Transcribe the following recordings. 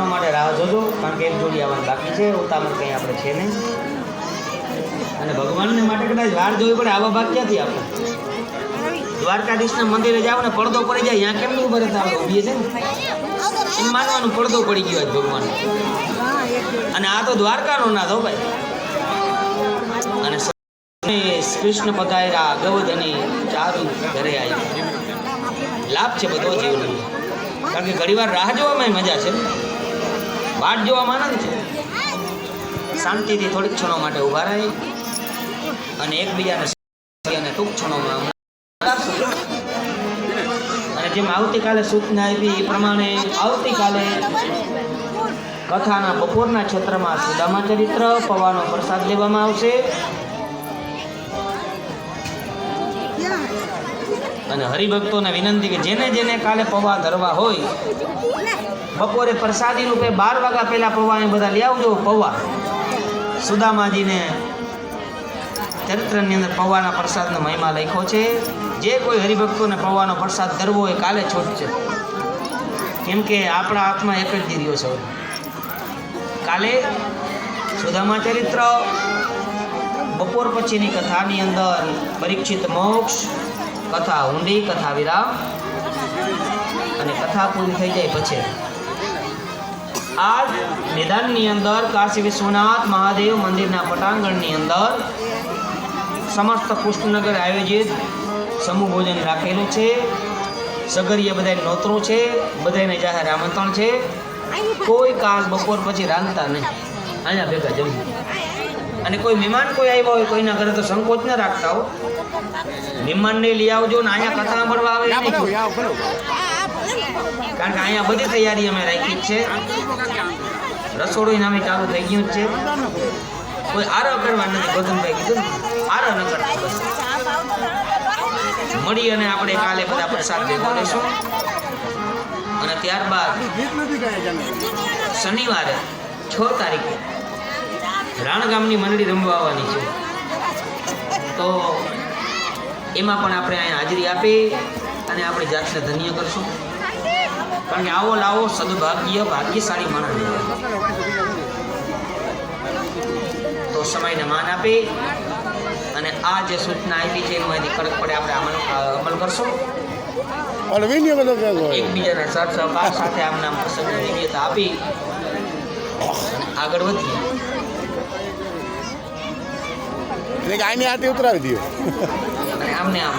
ક્ષણો માટે રાહ જોજો, કારણ કે એક જોડી આવવાની બાકી છે ઉતામળ કંઈ આપણે છે નહીં. અને ભગવાનને માટે કદાચ વાર જોવી પડે, આવા ભાગ ક્યાંથી આપણે દ્વારકાધીશના મંદિરે જાવ ને પડદો પડી જાય ત્યાં કેમ નહીં ઊભા રહેતા આપણે ઉભીએ છે ને? એમ માનવાનું પડદો પડી ગયો આજ ભગવાન. અને આ તો દ્વારકાનો ના થો ભાઈ. અને કૃષ્ણ પધાર્યા અને ચારુ ઘરે આવ્યું લાભ છે બધો જીવનનો કારણ કે ઘણીવાર રાહ જોવામાં મજા છે. વાટ જોવામાં આનંદ છે. શાંતિથી થોડીક ક્ષણો માટે ઊભા રહી અને એકબીજાને અને ટૂંક ક્ષણોમાં અને જેમ આવતીકાલે સૂચના આપી એ પ્રમાણે આવતીકાલે કથાના બપોરના ક્ષેત્રમાં સુદામા ચરિત્ર, પવાનો પ્રસાદ લેવામાં આવશે. અને હરિભક્તોને વિનંતી કે જેને જેને કાલે પૌવા ધરવા હોય, બપોરે પ્રસાદી રૂપે બાર વાગ્યા પહેલાં પૌવા એ બધા લઈ આવજો પૌવા. સુદામાજીને ચરિત્રની અંદર પૌવાના પ્રસાદનો મહિમા લખ્યો છે. જે કોઈ હરિભક્તોને પૌવાનો પ્રસાદ ધરવો હોય કાલે છૂટશે કેમ કે આપણા હાથમાં એક જ દીર્યો છે. કાલે સુદામા ચરિત્ર, બપોર પછીની કથાની અંદર પરીક્ષિત મોક્ષ કથા ઊંડી, કથા વિરામ અને કથા પૂરી થઈ જાય પછી. આ મેદાનની અંદર કાશી વિશ્વનાથ મહાદેવ મંદિરના પટાંગણની અંદર સમસ્ત કૃષ્ણનગર આયોજિત સમૂહ ભોજન રાખેલું છે. સગરીય બધા નોતરો છે બધાને જાહેર આમંત્રણ છે. કોઈ કાશ બપોર પછી રાંધતા નહીં. અહીંયા ભેગા જમવું. અને કોઈ મહેમાન કોઈ આવ્યા હોય કોઈના ઘરે તો સંકોચ ન રાખતા હો. મહેમાનને લઈ આવજો ને અહીંયા કથા સાંભળવા આવે કારણ કે અહીંયા બધી તૈયારી અમે રાખી જ છે. રસોડું નામે ચાલુ થઈ ગયું જ છે. કોઈ આરો કરવા નથી ગૌતમભાઈ કીધું ને. આરો ન કરતા મળી અને આપણે કાલે બધા પ્રસાદ ભેગો લેશું અને ત્યારબાદ શનિવારે છ તારીખે રાણ ગામની મંડળી રમવા આવવાની છે. તો એમાં પણ આપણે અહીંયા હાજરી આપી અને આપણી જાતને ધન્ય કરશું. કારણ કે આવો લાવો સદભાગ્ય ભાગ્યશાળી માણસ તો સમયને માન આપી અને આ જે સૂચના આપી છે એમાં એની કડક પડે આપણે અમલ અમલ કરશું. એકબીજાના સાથ સહકાર સાથે આમના પ્રસંગને આપી આગળ વધીએ. આની આરતી ઉતરાવી દો આમને આમ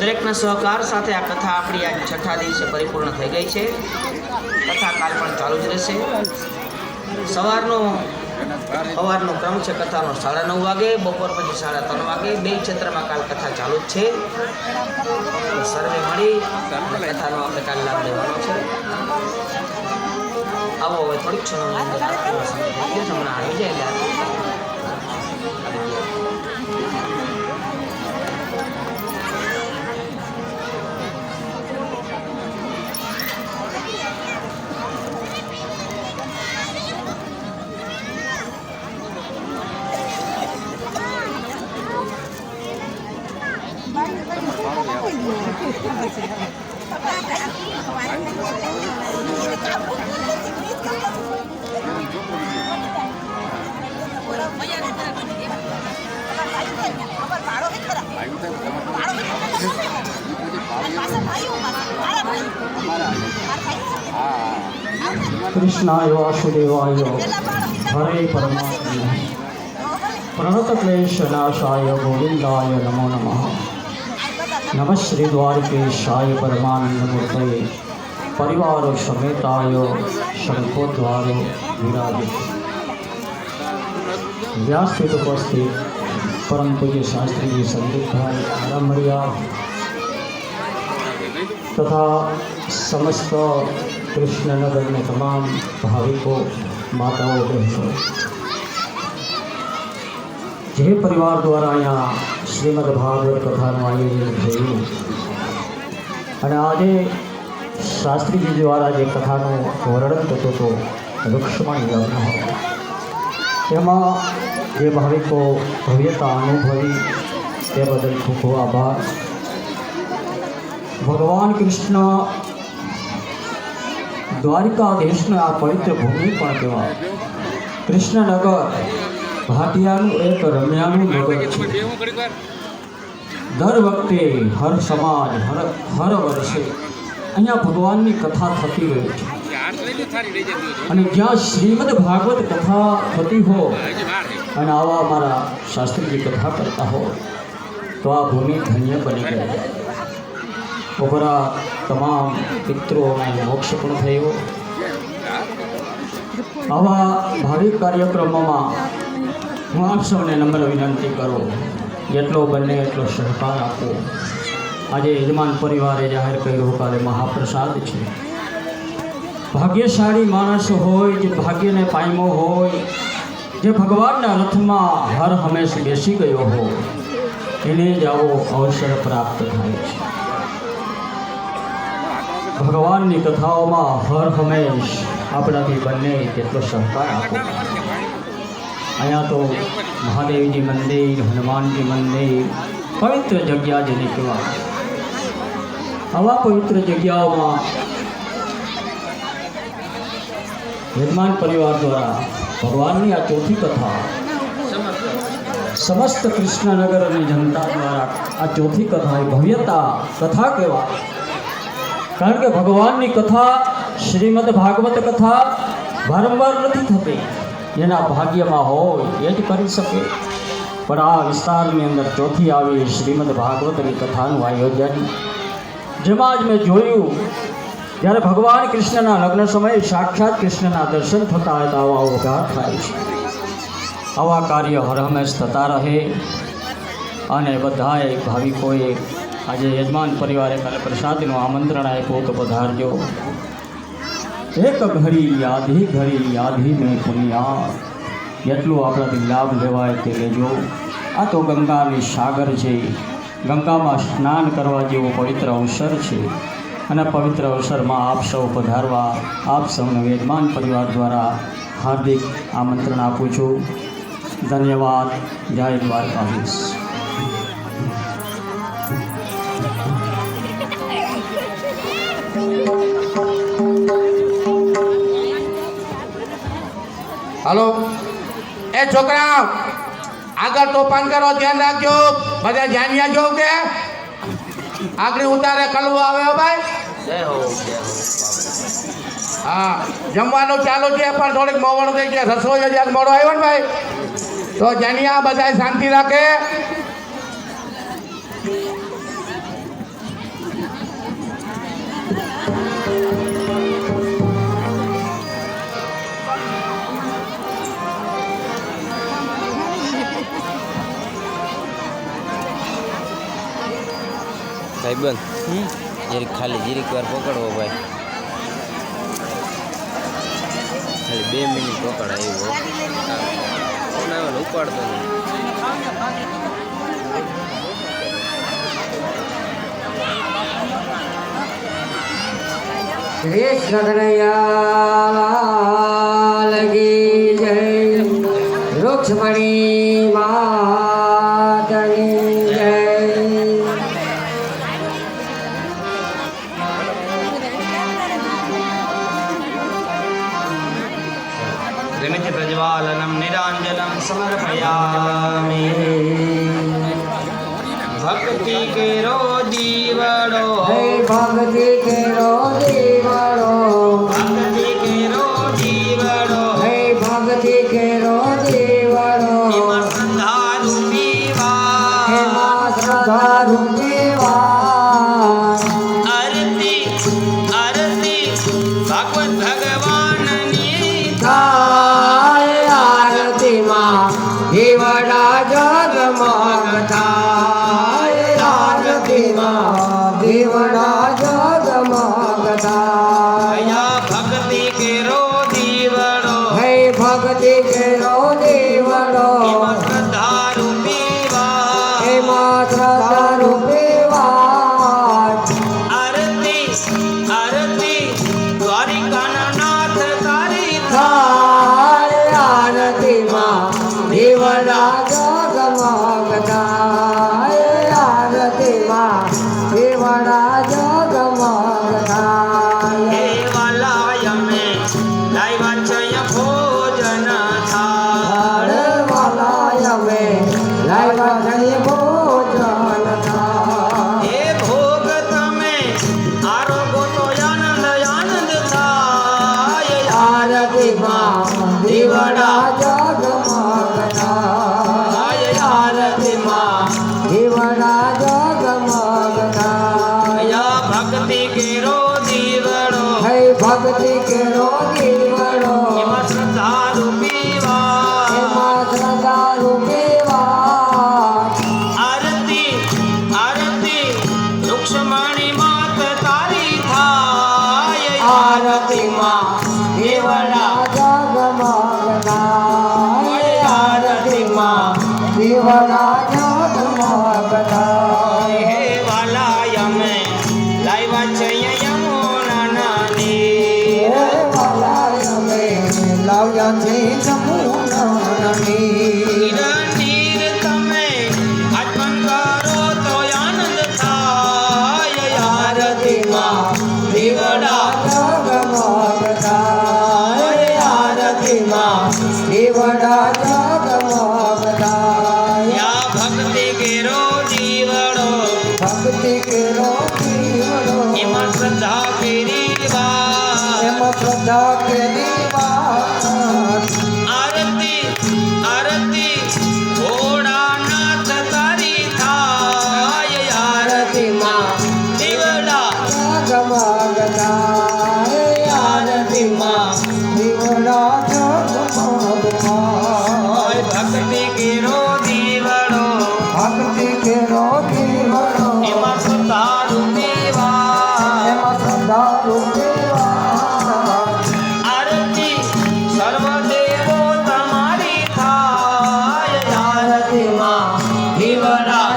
દરેકના સહકાર સાથે આ કથા આપણી આજ છઠ્ઠા દિવસે પરિપૂર્ણ થઈ ગઈ છે. કથા કાલ પણ ચાલુ જ રહેશે. સવારનો સવારનો ક્રમ છે કથાનો સાડા નવ વાગે, બપોર પછી સાડા ત્રણ વાગે. બે ક્ષેત્રમાં કાલ કથા ચાલુ જ છે. સર્વે મળી કથાનો આપણે કાલ લાભ લેવાનો છે. આવો હવે થોડીક છે હમણાં આવી જાય કૃષ્ણાય વાસુદેવાય હરે પરમાત્મા. પ્રણતક્લેશનાશાય ગોવિંદાય નમો નમઃ. नम श्री द्वारकेशाय परमानंद मूर्त परिवार समेताय शंकोद्वार विराज। व्यासपीठ उपस्थित, परम पूज्य शास्त्री जी संदीप भाई तथा समस्त कृष्णनगर में तमाम भाविकों, माताओं, बहनों। જે પરિવાર દ્વારા અહીંયા શ્રીમદ ભાગવત કથાનું આયોજન થયું અને આજે શાસ્ત્રીજી દ્વારા જે કથાનું વર્ણન થતું હતું રૂક્ષ્મણી લગ્ન એમાં જે ભાવિકો ભવ્યતા અનુભવી તે બદલ ખૂબ ખૂબ આભાર ભગવાન કૃષ્ણ દ્વારિકાધીશને આ પવિત્ર ભૂમિ પણ કહેવાય કૃષ્ણનગર ભાટિયાનું એક રમ્યાનું મગજ છે દર વખતે હર સમાજ, હર હર વર્ષે અહીંયા ભગવાનની કથા થતી રહે છે. અને જ્યાં શ્રીમદ ભાગવત કથા થતી હો અને આવા અમારા શાસ્ત્રીજી કથા કરતા હો તો આ ભૂમિ ધન્ય બની ગઈ. ઉપરા તમામ પિતૃઓને મોક્ષ પણ થયો. આવા ભાવિક કાર્યક્રમોમાં હું આપ સૌને નમ્ર વિનંતી કરું, જેટલો બને એટલો સહકાર આપો. આજે યજમાન પરિવારે જાહેર કર્યું, કાલે મહાપ્રસાદ છે. ભાગ્યશાળી માણસ હોય, જે ભાગ્યને પાયમો હોય, જે ભગવાનના રથમાં હર હંમેશ બેસી ગયો હોય, એને જ આવો અવસર પ્રાપ્ત થાય છે. ભગવાનની કથાઓમાં હર હંમેશ આપણાથી બંને કેટલો સહકાર આપો. અહીંયા તો મહાદેવજી મંદિર હનુમાનજી મંદિર પવિત્ર જગ્યા જેને કહેવાય આવા પવિત્ર જગ્યાઓમાં યજમાન પરિવાર દ્વારા ભગવાનની આ ચોથી કથા સમસ્ત કૃષ્ણનગર અને જનતા દ્વારા આ ચોથી કથા એ ભવ્યતા કથા કહેવાય કારણ કે ભગવાનની કથા શ્રીમદ ભાગવત કથા વારંવાર નથી થતી જેના ભાગ્યમાં હોય એ જ કરી શકે. પણ આ વિસ્તારની અંદર ચોથી આવી શ્રીમદ ભાગવતની કથાનું આયોજન. જેમાં જ મેં જોયું, જ્યારે ભગવાન કૃષ્ણના લગ્ન સમયે સાક્ષાત કૃષ્ણના દર્શન થતા હતા આવા ઉઘાર થાય છે. આવા કાર્ય હરહમેશ થતા રહે અને બધાએ ભાવિકોએ આજે યજમાન પરિવારે કાલે પ્રસાદનું આમંત્રણ આપ્યું તો પધારજો. એક ઘડી યાદી ઘડી યાધી મેં પુનિયા જેટલું આપણાથી લાભ લેવાય તે લેજો. આ તો ગંગાની સાગર છે. ગંગામાં સ્નાન કરવા જેવો પવિત્ર અવસર છે. અને પવિત્ર અવસરમાં આપ સૌ પધારવા, આપ સૌને વેદમાન પરિવાર દ્વારા હાર્દિક આમંત્રણ આપું છું. ધન્યવાદ. જય દ્વારકાધીશ. હાલો. એ છોકરા આગળ તોફાન કરો, ધ્યાન રાખજો. બધા જાણ્યા રાખજો કે. આગળ ઉતારે કલવું આવે ભાઈ. હો, જમવાનું ચાલુ છે, પણ થોડીક મોવણ થઈ છે. રસોઈ હજાર મોડો આવ્યો ને ભાઈ. તો જાણ્યા બધા શાંતિ રાખે. ભાઈબંધ જરીક ખાલી જીરીક વાર પકડવો ભાઈ. ખાલી બે મિનિટ પકડ આવ્યો ફોન આવ્યો ઉપાડતો નહીં. કૃષ્ણ કનૈયા લગી જય. રૂક્ષ્મણી માતની પ્રમિત निराञ्जनं નિરાંજનમ સમર્પયામિ ભક્તિ કેરો દીવડો હે ભક્તિ ta આરતીમાં da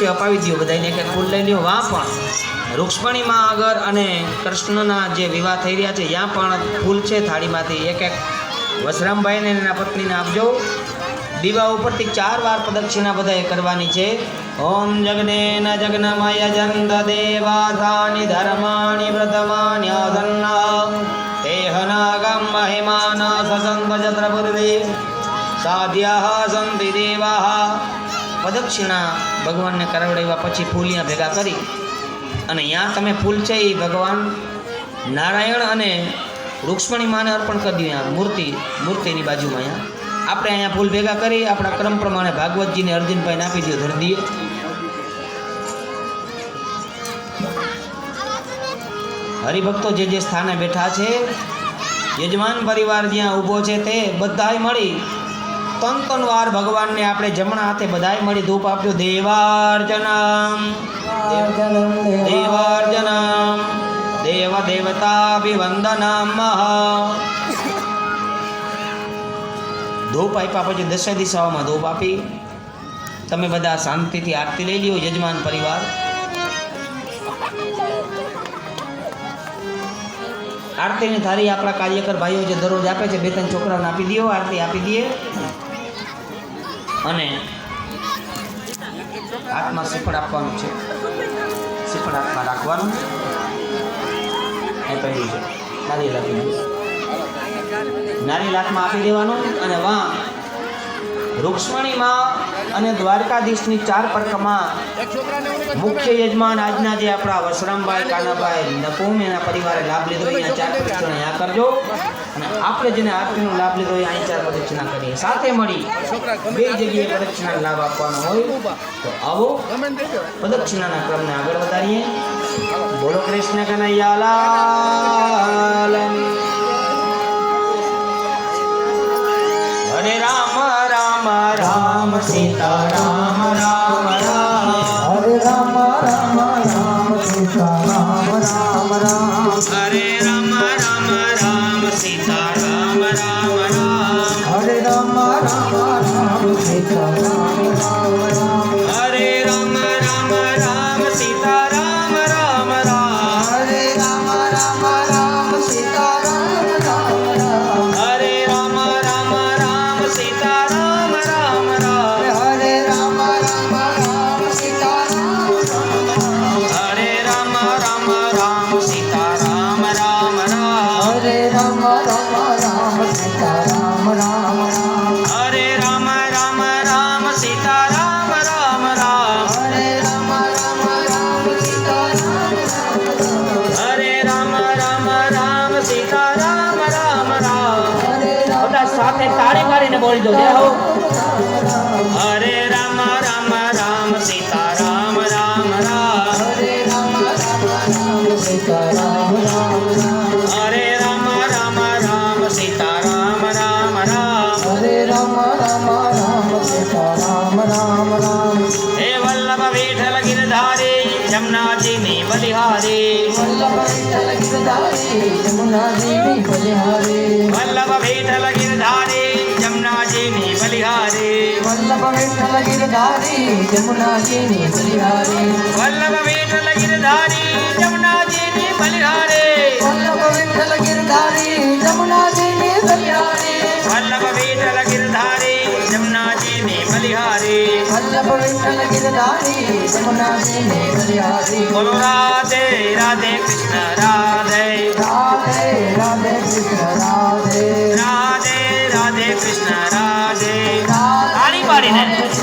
છે, અપાવી દો બધાને કે ફૂલ લઈ લ્યો. વાં પણ. રૂક્ષ્મણીમાં આગળ અને કૃષ્ણના જે વિવાહ થઈ રહ્યા છે ત્યાં પણ ફૂલ છે થાળીમાંથી. એક એક વસરામભાઈને એના પત્નીને આપજો. દીવા ઉપરથી ચાર વાર પ્રદક્ષિણા બધાએ કરવાની છે. ઓમ જગનેન જગનમય જંત દેવાધાની ધર્માણી વ્રતમાન્ય ધન્ના તેહનાગમ મહિમાન સસંત જત્ર પૂર્વે સાધ્યા સંતિ દેવાહ. પ્રદક્ષિણા ભગવાનને કરાવડાવ્યા પછી ફૂલિયા ભેગા કરી અને ત્યાં તમે ફૂલ છે એ ભગવાન નારાયણ અને રૂક્ષ્મણી માને અર્પણ કરી દીધું અહીંયા મૂર્તિ, મૂર્તિની બાજુમાં અહીંયા આપણે અહીંયા ફૂલ ભેગા કરી, આપણા ક્રમ પ્રમાણે ભાગવતજીને અર્જુનભાઈને આપી દીધો ધરદીએ હરિભક્તો જે જે સ્થાને બેઠા છે, યજમાન પરિવાર જ્યાં ઊભો છે તે બધાય મળી તન તન વાર ભગવાનને આપણે જમણા હાથે બધાય મળી ધૂપ આપ્યો. દેવાર્જનમ. દેવાર્જનમ. દેવ દેવતાભિવંદનમ ધૂપ આપ્યા પછી દસે દિશાઓમાં ધૂપ આપી. તમે બધા શાંતિથી આરતી લઈ લ્યો, યજમાન પરિવાર. આરતીની થાળી આપણા કાર્યકર ભાઈઓ જે દરરોજ આપે છે, બે ત્રણ છોકરાઓને આપી દો, આરતી આપી દઈએ. અને હાથમાં શ્રીફળ આપવાનું છે. શ્રીફળ હાથમાં રાખવાનું. એ પહેલું છે. નારી આપી નારી લાખમાં આપી દેવાનું અને વાં રૂક્ષ્મણીમાં અને દ્વારકાધીશની ચાર પરકમાં મુખ્ય યજમાન આજના જે આપણા વસરામભાઈ, કાનાભાઈ નકુમ એના પરિવારે લાભ લીધો. એના ચાર પ્રદક્ષિણા અહીંયા કરજો. અને આપણે જેને આરતીનો લાભ લીધો હોય, અહીં ચાર પ્રદક્ષિણા કરીએ. સાથે મળી બે જગ્યાએ પ્રદક્ષિણા લાભ આપવાનો હોય, તો આવો પ્રદક્ષિણાના ક્રમને આગળ વધારીએ. બોલો કૃષ્ણ કનૈયા લાલ હરે રામ રામ રામ, સીતા, રામ રામ. જમનાજીની બલિહારે વલ્લભ વિઠ્ઠલ ગિરધારી જમનાજીની બલિહારે વલ્લભ વિઠ્ઠલ ગિરધારી જમનાજીની બલિહારે વલ્લભ વિઠ્ઠલ ગિરધારી જમનાજીની બલિહારે વલ્લભ વિઠ્ઠલ ગિરધારી જમનાજીની બલિહારે વલ્લભ વિઠ્ઠલ ગિરધારી જમના જીને બલિહારે વલ્લભ વિઠ્ઠલ ગિરધારી જમના જીને બલિહારી બોલો રાધે રાધે કૃષ્ણ રાધે રાધે રાધે કૃષ્ણ રાધે રાધે રાધે કૃષ્ણ રાધે પાડીને